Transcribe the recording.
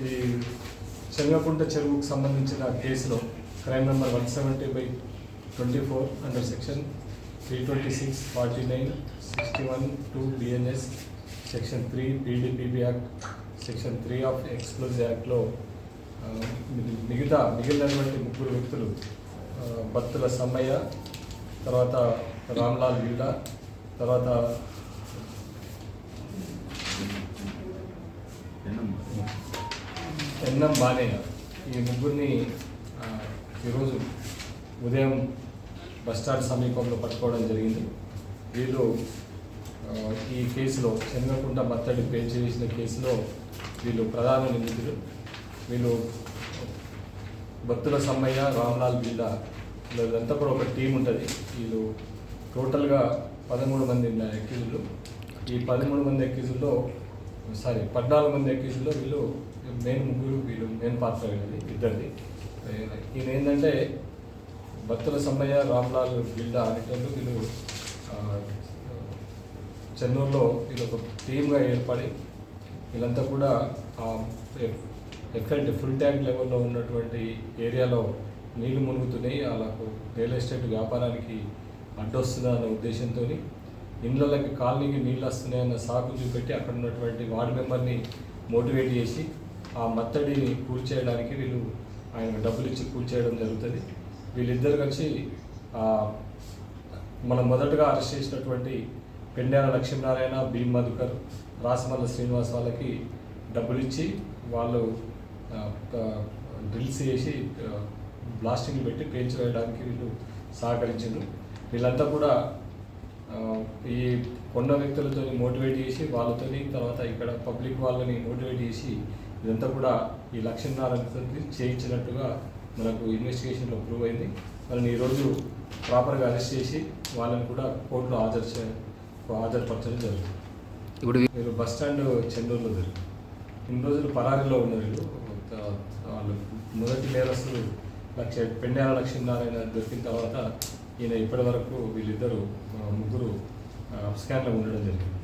ఈ శనగకుంట చెరువుకు సంబంధించిన కేసులో crime number one seventy by twenty four under section three twenty six forty nine sixty one two BNS section three PDPP act section three of explosive యాక్ట్లో మిగతా మిగిలినటువంటి ముగ్గురు వ్యక్తులు భక్తుల సమ్మయ్య తర్వాత రామ్లాల్ వీడా తర్వాత ఎన్ఎం బానయ్య ఈ ముగ్గురిని ఈరోజు ఉదయం బస్టాండ్ సమీపంలో పట్టుకోవడం జరిగింది. వీళ్ళు ఈ కేసులో శనగకుంట మత్తడి పేల్చి వేసిన కేసులో వీళ్ళు ప్రధాన నిందితులు. వీళ్ళు భక్తుల సమ్మయ్య రామ్లాల్ బిల్లా వీళ్ళంతా కూడా ఒక టీం ఉంటుంది. వీళ్ళు టోటల్గా పదమూడు మంది ఎక్కిజులు ఈ పదమూడు మంది ఎక్కిజుల్లో సారీ పద్నాలుగు మంది ఎక్కిజుల్లో వీళ్ళు మెయిన్ ముగ్గురు వీళ్ళు మెయిన్ పాత్ర వీళ్ళది ఇద్దరిది. ఈయన ఏంటంటే భక్తుల సమ్మయ్య రామ్లాల్ బిల్డా అనేటోళ్ళు వీళ్ళు చెన్నూరులో వీళ్ళు ఒక టీమ్గా ఏర్పడి వీళ్ళంతా కూడా ఆ ఎక్కడంటే ఫుల్ ట్యాంక్ లెవెల్లో ఉన్నటువంటి ఏరియాలో నీళ్ళు మునుగుతున్నాయి. వాళ్ళకు రియల్ ఎస్టేట్ వ్యాపారానికి అడ్డొస్తుందా అనే ఉద్దేశంతో ఇండ్లకి కాలనీకి నీళ్ళు వస్తున్నాయన్న సాకు చూపెట్టి అక్కడ ఉన్నటువంటి వార్డు మెంబర్ని మోటివేట్ చేసి ఆ మత్తడిని కూల్చేయడానికి వీళ్ళు ఆయన డబ్బులు ఇచ్చి కూల్చేయడం జరుగుతుంది. వీళ్ళిద్దరు కలిసి మనం మొదటగా అరెస్ట్ చేసినటువంటి పెండాల లక్ష్మీనారాయణ భీమ్ మధుకర్ రాసమల్ల శ్రీనివాస్ వాళ్ళకి డబ్బులు ఇచ్చి వాళ్ళు డ్రిల్స్ చేసి బ్లాస్టింగ్ పెట్టి పేల్చి వేయడానికి వీళ్ళు సహకరించారు. వీళ్ళంతా కూడా ఈ కొండ వ్యక్తులతో మోటివేట్ చేసి వాళ్ళతోని తర్వాత ఇక్కడ పబ్లిక్ వాళ్ళని మోటివేట్ చేసి ఇదంతా కూడా ఈ లక్ష్మీనారాయణతో చేయించినట్టుగా మనకు ఇన్వెస్టిగేషన్లో ప్రూవ్ అయింది. వాళ్ళని ఈరోజు ప్రాపర్గా అరెస్ట్ చేసి వాళ్ళని కూడా కోర్టులో హాజరు చే హాజరుపరచడం జరుగుతుంది. ఇప్పుడు మీరు బస్ స్టాండ్ చెన్నూరులో జరిగింది ఇన్ని రోజులు పరారీలో ఉన్నారు వాళ్ళు. మొదటి నేరస్తులు లక్ష పెండాల లక్ష్మీనారాయణ దొరికిన తర్వాత ఈయన ఇప్పటి వరకు వీళ్ళిద్దరు ముగ్గురు స్కాన్లో ఉండడం జరిగింది.